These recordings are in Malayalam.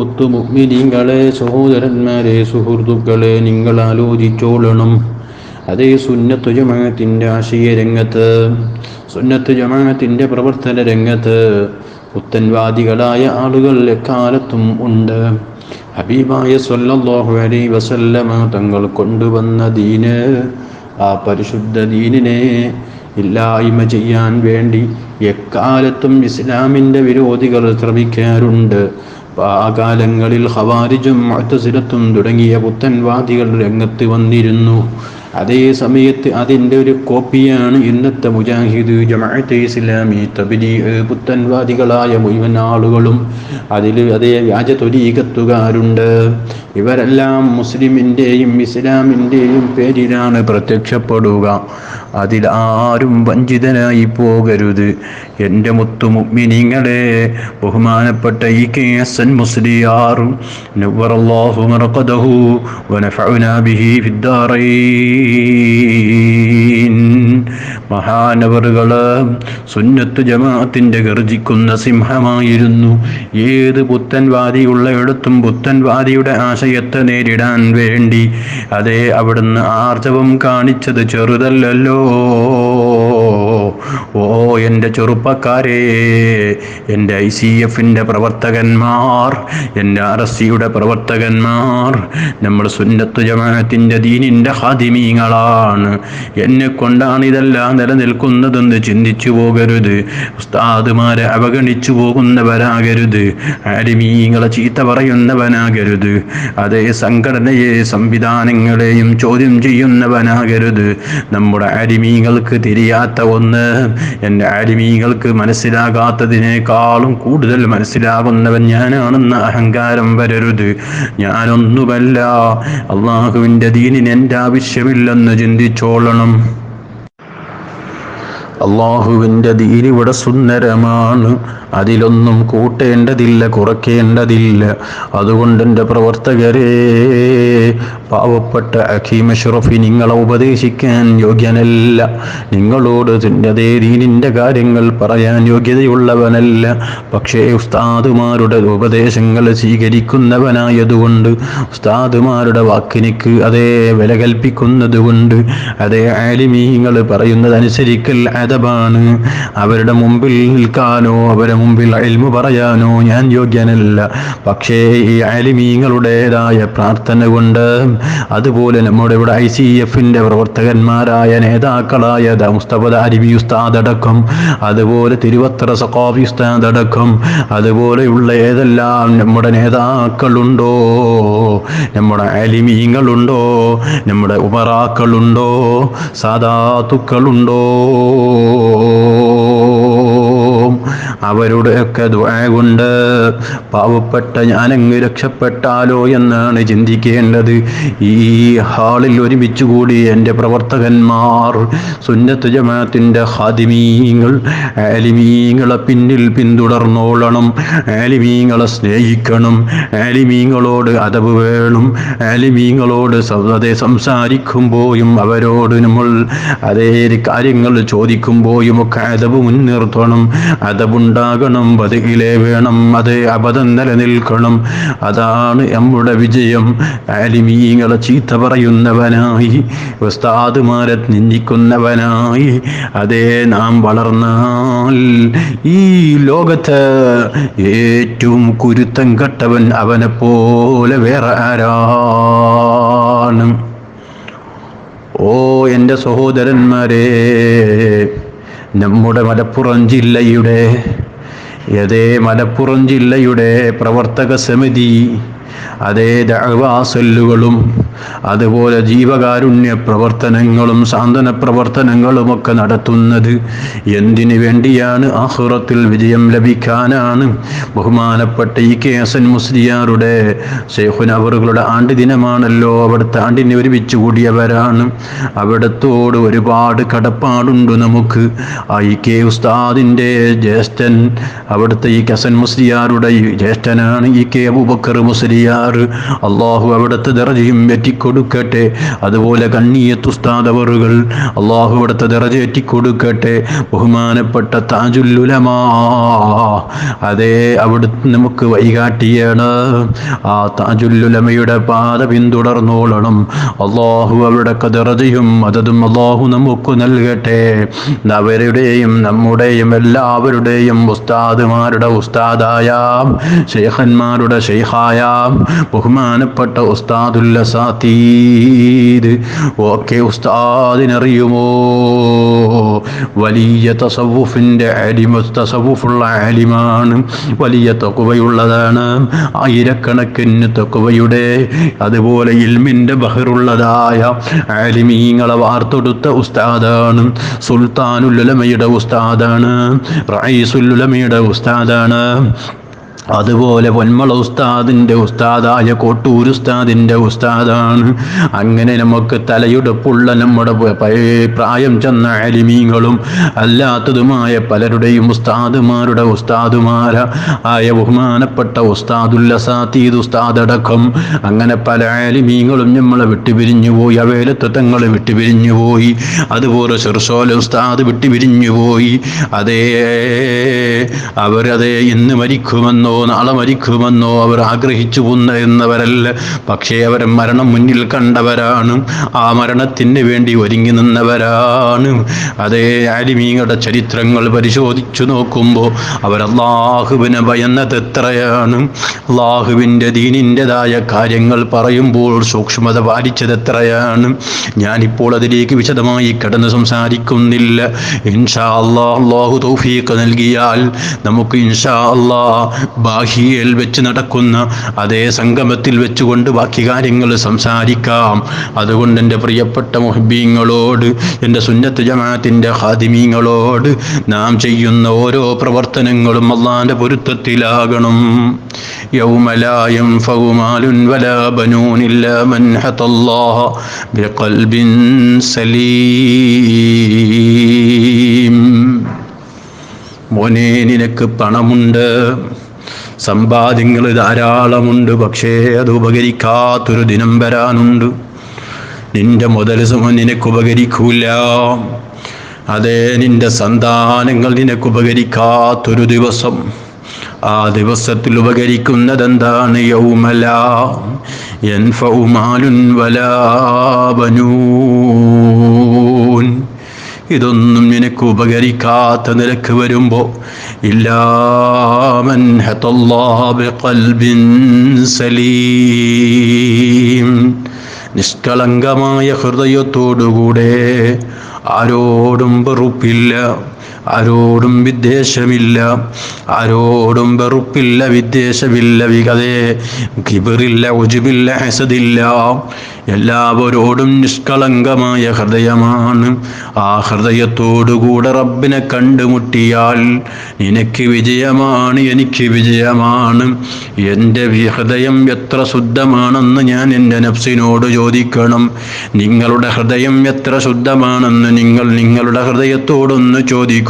മുത്തു മുഹ്മിനീങ്ങളെ സഹോദരന്മാരെ സുഹൃത്തുക്കളെ നിങ്ങൾ ആലോചിച്ചോളണം. അതേ സുന്നത്തു ജമാഅത്തിന്റെ ആശയ രംഗത്ത് സുന്നത്ത് ജമാഅത്തിന്റെ പ്രവർത്തന രംഗത്ത് പുത്തൻവാദികളായ ആളുകൾ എക്കാലത്തും ഉണ്ട്. ഹബീബായ സല്ലല്ലാഹു അലൈഹി വസല്ലമ തങ്ങൾ കൊണ്ടുവന്ന ദീന് ആ പരിശുദ്ധ ദീനിനെ ഇല്ലായ്മ ചെയ്യാൻ വേണ്ടി എക്കാലത്തും ഇസ്ലാമിന്റെ വിരോധികൾ ശ്രമിക്കാറുണ്ട്. ആ കാലങ്ങളിൽ ഹവാരിജും മുഅ്തസിലത്തും തുടങ്ങിയ പുത്തൻവാദികൾ രംഗത്ത് വന്നിരുന്നു. അതേ സമയത്ത് അതിന്റെ ഒരു കോപ്പിയാണ് ഇന്നത്തെ മുജാഹിദ് ജമാഅത്തെ ഇസ്ലാമി തബിലി പുത്തൻവാദികളായ മുഴുവൻ ആളുകളും. അതിൽ അതേ വ്യാജ തൊലീകത്തുകാരുണ്ട് ഇവരെല്ലാം മുസ്ലിമിന്റെയും ഇസ്ലാമിന്റെയും പേരിലാണ് പ്രത്യക്ഷപ്പെടുക. അതിൽ ആരും വഞ്ചിതനായി പോകരുത്. എന്റെ മുത്തുമുഗ്മിനിങ്ങളെ ബഹുമാനപ്പെട്ട ഈ കെ എസ് എൻ മുസ്ലിയാർ മഹാനവറുകൾ ബിഹി ഫിദ്ദാറൈൻ. മഹാനവറുകൾ സുന്നത്ത് ജമാഅത്തിന്റെ ഗർജിക്കുന്ന സിംഹമായിരുന്നു. ഏത് പുത്തൻവാദിയുള്ളയിടത്തും പുത്തൻവാദിയുടെ ആശയത്തെ നേരിടാൻ വേണ്ടി അതേ അവിടുന്ന് ആർജവം കാണിച്ചത് ചെറുതല്ലല്ലോ. ഓ എന്റെ ചെറുപ്പക്കാരെ എന്റെ ഐ സി എഫിന്റെ പ്രവർത്തകന്മാർ എന്റെ ആർ എസ് സിയുടെ പ്രവർത്തകന്മാർ നമ്മൾ സുന്നത്ത് ജമാഅത്തിന്റെ ദീനിന്റെ ഹാദിമീങ്ങളാണ്. എന്നെ കൊണ്ടാണ് ഇതെല്ലാം നിലനിൽക്കുന്നതെന്ന് ചിന്തിച്ചു പോകരുത്. ഉസ്താദുമാരെ അവഗണിച്ചു പോകുന്നവരാകരുത്. ആലിമീങ്ങളെ ചീത്ത പറയുന്നവനാകരുത്. അതേ സംഘടനയെ സംവിധാനങ്ങളെയും ചോദ്യം ചെയ്യുന്നവനാകരുത്. നമ്മുടെ അരിമീങ്ങൾക്ക് തിരിയാത്ത ഒന്ന് എന്റെ അടിമീകൾക്ക് മനസ്സിലാകാത്തതിനേക്കാളും കൂടുതൽ മനസ്സിലാകുന്നവൻ ഞാനാണെന്ന അഹങ്കാരം വരരുത്. ഞാനൊന്നുമല്ല. അള്ളാഹുവിന്റെ ദീനിന് എന്റെ ആവശ്യമില്ലെന്ന് ചിന്തിച്ചോളണം. അള്ളാഹുവിന്റെ ദീനിവിടെ സുന്ദരമാണ്. അതിലൊന്നും കൂട്ടേണ്ടതില്ല കുറയ്ക്കേണ്ടതില്ല. അതുകൊണ്ട് എന്റെ പ്രവർത്തകരെ പാവപ്പെട്ട അഖീം അഷ്റഫി നിങ്ങളെ ഉപദേശിക്കാൻ യോഗ്യനല്ല. നിങ്ങളോട് തിന്റെതേ ദീനിന്റെ കാര്യങ്ങൾ പറയാൻ യോഗ്യതയുള്ളവനല്ല. പക്ഷേ ഉസ്താദുമാരുടെ ഉപദേശങ്ങൾ സ്വീകരിക്കുന്നവനായതുകൊണ്ട് ഉസ്താദുമാരുടെ വാക്കിനിക്ക് അതേ വില കൽപ്പിക്കുന്നതുകൊണ്ട് അതേ ആലിമീങ്ങൾ പറയുന്നതനുസരിക്കൽ അതബാണ് അവരുടെ മുമ്പിൽ നിൽക്കാനോ അവരുടെ മുമ്പിൽ അൽമു പറയാനോ ഞാൻ യോഗ്യനല്ല. പക്ഷേ ഈ അലിമീങ്ങളുടേതായ പ്രാർത്ഥന കൊണ്ട് അതുപോലെ നമ്മുടെ ഇവിടെ ഐ സി എഫിന്റെ പ്രവർത്തകന്മാരായ നേതാക്കളായ മുസ്തഫ അരിബി ഉസ്താദ് അടക്കം അതുപോലെ തിരുവത്ര സഖാഫി ഉസ്താദ് അടക്കം അതുപോലെയുള്ള ഏതെല്ലാം നമ്മുടെ നേതാക്കളുണ്ടോ നമ്മുടെ അലിമീങ്ങളുണ്ടോ നമ്മുടെ ഉമറാക്കളുണ്ടോ സാധാത്തുക്കളുണ്ടോ ॐ അവരുടെയൊക്കെ ദുആ കൊണ്ട് പാവപ്പെട്ട ഞാനങ്ങ് രക്ഷപ്പെട്ടാലോ എന്നാണ് ചിന്തിക്കേണ്ടത്. ഈ ഹാളിൽ ഒരുമിച്ച് കൂടി എന്റെ പ്രവർത്തകന്മാർ സുന്നത്ത് ജമാഅത്തിന്റെ ഹാദിമീങ്ങൾ ആലിമീങ്ങളെ പിന്നിൽ പിന്തുടർന്നോളണം. ആലിമീങ്ങളെ സ്നേഹിക്കണം. ആലിമീങ്ങളോട് അതവ് വേണം. ആലിമീങ്ങളോട് അതേ സംസാരിക്കുമ്പോഴും അവരോട് നമ്മൾ അതേ കാര്യങ്ങൾ ചോദിക്കുമ്പോഴും ഒക്കെ അതവ് മുൻനിർത്തണം അതവുണ്ടാകണം പതിയിലെ വേണം അത് അബദ്ധം നിലനിൽക്കണം. അതാണ് നമ്മുടെ വിജയം. ആലിമീങ്ങളെ ചീത്ത പറയുന്നവനായി ഉസ്താദുമാരെ നിന്ദിക്കുന്നവനായി അതേ നാം വളർന്നാൽ ഈ ലോകത്ത് ഏറ്റവും കുരുത്തം കെട്ടവൻ അവനെ പോലെ വേറെ ആരാണ്? ഓ എന്റെ സഹോദരന്മാരെ നമ്മുടെ മലപ്പുറം ജില്ലയുടെ അതേ മലപ്പുറം ജില്ലയുടെ പ്രവർത്തക സമിതി അതേ ദഅവാസല്ലുകളും അതുപോലെ ജീവകാരുണ്യ പ്രവർത്തനങ്ങളും സാന്ത്വന പ്രവർത്തനങ്ങളുമൊക്കെ നടത്തുന്നത് എന്തിനു വേണ്ടിയാണ്? ആഹുറത്തിൽ വിജയം ലഭിക്കാനാണ് ബഹുമാനപ്പെട്ട ഈ കെ എസ് എൻ മുസ്ലിയാറുടെ ഷെയ്ഖുൻ അവറുകളുടെ ആണ്ട് ദിനമാണല്ലോ അവിടുത്തെ ആണ്ടിനെ ഒരുമിച്ച് കൂടിയവരാണ്. അവിടത്തോട് ഒരുപാട് കടപ്പാടുണ്ട് നമുക്ക്. ഈ കെ ഉസ്താദിന്റെ ജ്യേഷ്ഠൻ അവിടുത്തെ ഈ കസൻ മുസ്ലിയാറുടെ ജ്യേഷ്ഠനാണ് ഈ കെ അബൂബക്കർ മുസ്ലിയാർ മുസ്ലിയാർ അള്ളാഹു അവിടുത്തെ ദറജയും എറ്റിക്കൊടുക്കട്ടെ അതുപോലെ കണ്ണിയത്തുസ്താദവറുകൾ അള്ളാഹു അവിടുത്തെ ദറജ എറ്റിക്കൊടുക്കട്ടെ ബഹുമാനപ്പെട്ട താജുല്ലുലമാ അതേ അവിടുത്തെ നമുക്ക് വൈകാട്ടിയാണ് ആ താജുല്ലുലമയുടെ പാത പിന്തുടർന്നോളണം. അള്ളാഹു അവിടെ കതിറതയും അതതും അള്ളാഹു നമുക്ക് നൽകട്ടെ. അവരുടെയും നമ്മുടെയും എല്ലാവരുടെയും ഉസ്താദുമാരുടെ ഉസ്താദായ ഷെയ്ഖന്മാരുടെ ഷെയ്ഖായ ബഹുമാനപ്പെട്ട ഉസ്താദുല്ല സാത്തീദ് ഓക്കെ ഉസ്താദിനറിയുമോ? വലിയ തസവുഫിന്റെ അലിമ തസവുഫുള്ള അലിമാണ്. വലിയ തക്കുവയുള്ളതാണ്. ആയിരക്കണക്കിന് തക്കുവയുടെ അതുപോലെ ഇൽമിന്റെ ബഹറുള്ളതായ ആലിമീങ്ങളെ വാർത്തെടുത്ത ഉസ്താദാണ്. സുൽത്താനുലുലമയുടെ ഉസ്താദാണ്. റൈസുലുലമയുടെ ഉസ്താദാണ്. അതുപോലെ പൊന്മള ഉസ്താദിന്റെ ഉസ്താദായ കോട്ടൂർ ഉസ്താദിന്റെ ഉസ്താദാണ്. അങ്ങനെ നമുക്ക് തലയുടപ്പുള്ള നമ്മുടെ പ്രായം ചെന്ന അലിമീങ്ങളും അല്ലാത്തതുമായ പലരുടെയും ഉസ്താദുമാരുടെ ഉസ്താദുമാര ആയ ബഹുമാനപ്പെട്ട ഉസ്താദുല്ല സാത്തീദ് ഉസ്താദടക്കം. അങ്ങനെ പല അലിമീങ്ങളും നമ്മളെ വിട്ടുപിരിഞ്ഞു പോയി അവേലത്ത് തങ്ങൾ വിട്ടുപിരിഞ്ഞു പോയി. അതുപോലെ ചെറുസോല ഉസ്താദ് വിട്ടുപിരിഞ്ഞു പോയി. അതേ അവരതേ ഇന്ന് മരിക്കുമെന്നോ നാളെ മരിക്കുമെന്നോ അവർ ആഗ്രഹിച്ചു എന്നവരല്ല. പക്ഷേ അവർ മരണം മുന്നിൽ കണ്ടവരാണ്. ആ മരണത്തിന് വേണ്ടി ഒരുങ്ങി നിന്നവരാണ്. അതേ ആലിമീങ്ങളുടെ ചരിത്രങ്ങൾ പരിശോധിച്ചു നോക്കുമ്പോൾ അവർ അള്ളാഹുവിനെ ഭയന്നത് എത്രയാണ്? അള്ളാഹുവിന്റെ ദീനിന്റെതായ കാര്യങ്ങൾ പറയുമ്പോൾ സൂക്ഷ്മത പാലിച്ചത് എത്രയാണ്? ഞാനിപ്പോൾ അതിലേക്ക് വിശദമായി കടന്ന് സംസാരിക്കുന്നില്ല. ഇൻഷാ അള്ളാഹു തൗഫീഖ് നൽകിയാൽ നമുക്ക് ഇൻഷാ അല്ലാ ബാഹിയയിൽ വെച്ച് നടക്കുന്ന അതേ സംഗമത്തിൽ വെച്ചുകൊണ്ട് ബാക്കി കാര്യങ്ങൾ സംസാരിക്കാം. അതുകൊണ്ട് എന്റെ പ്രിയപ്പെട്ട മുഹബീങ്ങളോട് എന്റെ സുന്നത്ത് ജമാത്തിന്റെ ഹാദിമീങ്ങളോട് നാം ചെയ്യുന്ന ഓരോ പ്രവർത്തനങ്ങളും അള്ളാന്റെ പൊരുത്തത്തിലാകണം. യൗമലായം ഫൗമാലുൻ വലാ ബനൂൻ ഇല്ലാ മൻ ഹതല്ലാഹ സലീം. മോനെ നിനക്ക് പണമുണ്ട്. സമ്പാദ്യങ്ങൾ ധാരാളമുണ്ട് പക്ഷേ അത് ഉപകരിക്കാത്തൊരു ദിനം വരാനുണ്ട്. നിന്റെ മുതൽ നിനക്ക് ഉപകരിക്കൂല. അതെ നിന്റെ സന്താനങ്ങൾ നിനക്ക് ഉപകരിക്കാത്തൊരു ദിവസം. ആ ദിവസത്തിൽ ഉപകരിക്കുന്നത് എന്താണ് യൗമല എൻഫൗമാലുൻ വലാബനൂൻ ഇതൊന്നും നിനക്ക് ഉപകരിക്കാത്ത നിലയ്ക്ക് വരുമ്പോൾ ഇല്ലാമൻ സലീം. നിഷ്കളങ്കമായ ഹൃദയത്തോടുകൂടെ ആരോടും വെറുപ്പില്ല. ആരോടും വിദ്വേഷമില്ല ആരോടും വെറുപ്പില്ല വിദ്വേഷമില്ല വികതേ കിബിറില്ല ഉജുബില്ല ഹസദില്ല. എല്ലാവരോടും നിഷ്കളങ്കമായ ഹൃദയമാണ്. ആ ഹൃദയത്തോടുകൂടെ റബ്ബിനെ കണ്ടുമുട്ടിയാൽ നിനക്ക് വിജയമാണ് എനിക്ക് വിജയമാണ്. എന്റെ ഹൃദയം എത്ര ശുദ്ധമാണെന്ന് ഞാൻ എന്റെ നഫ്സിനോട് ചോദിക്കണം. നിങ്ങളുടെ ഹൃദയം എത്ര ശുദ്ധമാണെന്ന് നിങ്ങൾ നിങ്ങളുടെ ഹൃദയത്തോടൊന്ന് ചോദിക്കൂ.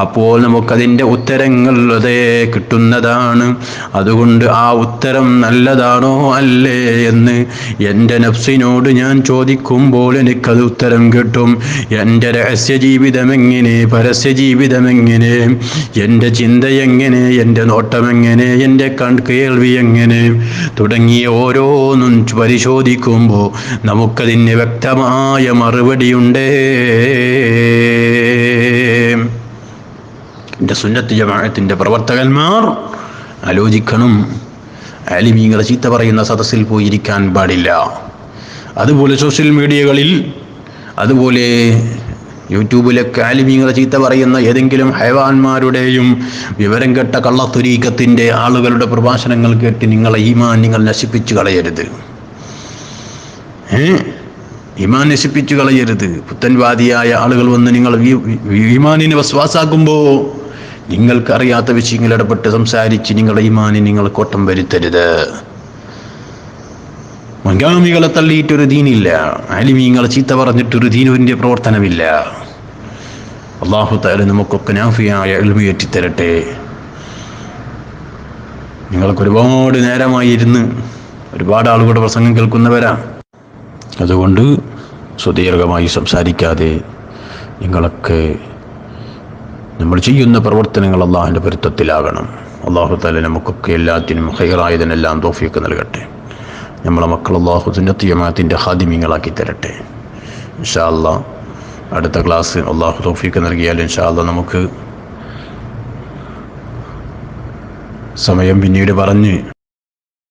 അപ്പോൾ നമുക്കതിന്റെ ഉത്തരങ്ങൾ അതേ കിട്ടുന്നതാണ്. അതുകൊണ്ട് ആ ഉത്തരം നല്ലതാണോ അല്ലേ എന്ന് എന്റെ നഫ്സിനോട് ഞാൻ ചോദിക്കുമ്പോൾ എനിക്കത് ഉത്തരം കിട്ടും. എന്റെ രഹസ്യ ജീവിതം എങ്ങനെ? പരസ്യ ജീവിതം എങ്ങനെ എന്റെ ചിന്ത എങ്ങനെ? എന്റെ നോട്ടം എങ്ങനെ എന്റെ കേൾവി എങ്ങനെ? തുടങ്ങിയ ഓരോന്നും പരിശോധിക്കുമ്പോൾ നമുക്കതിന് വ്യക്തമായ മറുപടിയുണ്ട് എന്റെ സുന്നത്ത് ജമാഅത്തിന്റെ പ്രവർത്തകന്മാർ ആലോചിക്കണം. ആലിമീങ്ങളെ ചീത്ത പറയുന്ന സദസ്സിൽ പോയിരിക്കാൻ പാടില്ല. അതുപോലെ സോഷ്യൽ മീഡിയകളിൽ അതുപോലെ യൂട്യൂബിലൊക്കെ ആലിമീങ്ങളെ ചീത്ത പറയുന്ന ഏതെങ്കിലും ഹൈവാന്മാരുടെയും വിവരം കെട്ട കള്ളത്തുരീക്കത്തിന്റെ ആളുകളുടെ പ്രഭാഷണങ്ങൾ കേട്ട് നിങ്ങളെ ഈമാൻ നിങ്ങൾ നശിപ്പിച്ചു കളയരുത്. ഈമാൻ നശിപ്പിച്ചു കളയരുത്. പുത്തൻവാദിയായ ആളുകൾ വന്ന് നിങ്ങൾ ഈമാനിനെ വസ്വാസാക്കുമ്പോൾ നിങ്ങൾക്കറിയാത്ത വിഷയങ്ങൾ ഇടപെട്ട് സംസാരിച്ച് നിങ്ങളുടെ ഇമാനി നിങ്ങൾ കോട്ടം വരുത്തരുത്. മുൻഗാമികളെ തള്ളിയിട്ടൊരു ദീനില്ല. ആലിമീങ്ങളെ ചീത്ത പറഞ്ഞിട്ടൊരു ദീനുവിന്റെ പ്രവർത്തനമില്ല. അള്ളാഹു താല നമുക്കൊക്കെ നാഫിയായ എളിമയേറ്റി തരട്ടെ നിങ്ങൾക്ക് ഒരുപാട് നേരമായി ഇരുന്ന് ഒരുപാട് ആളുകളുടെ പ്രസംഗം കേൾക്കുന്നവരാ. അതുകൊണ്ട് സുദീർഘമായി സംസാരിക്കാതെ നിങ്ങളൊക്കെ നമ്മൾ ചെയ്യുന്ന പ്രവർത്തനങ്ങൾ അള്ളാഹിന്റെ പൊരുത്തത്തിലാകണം. അള്ളാഹു താല നമുക്കൊക്കെ എല്ലാത്തിനും ഹൈറായതിനെല്ലാം തോഫിയൊക്കെ നൽകട്ടെ. നമ്മളെ മക്കൾ അള്ളാഹു സുന്നത്തിയമാത്തിന്റെ ഹാദിമ്യങ്ങളാക്കി തരട്ടെ. ഇൻഷാ അടുത്ത ക്ലാസ് അള്ളാഹു തോഫിയൊക്കെ നൽകിയാൽ ഇൻഷാ നമുക്ക് സമയം പിന്നീട് പറഞ്ഞ്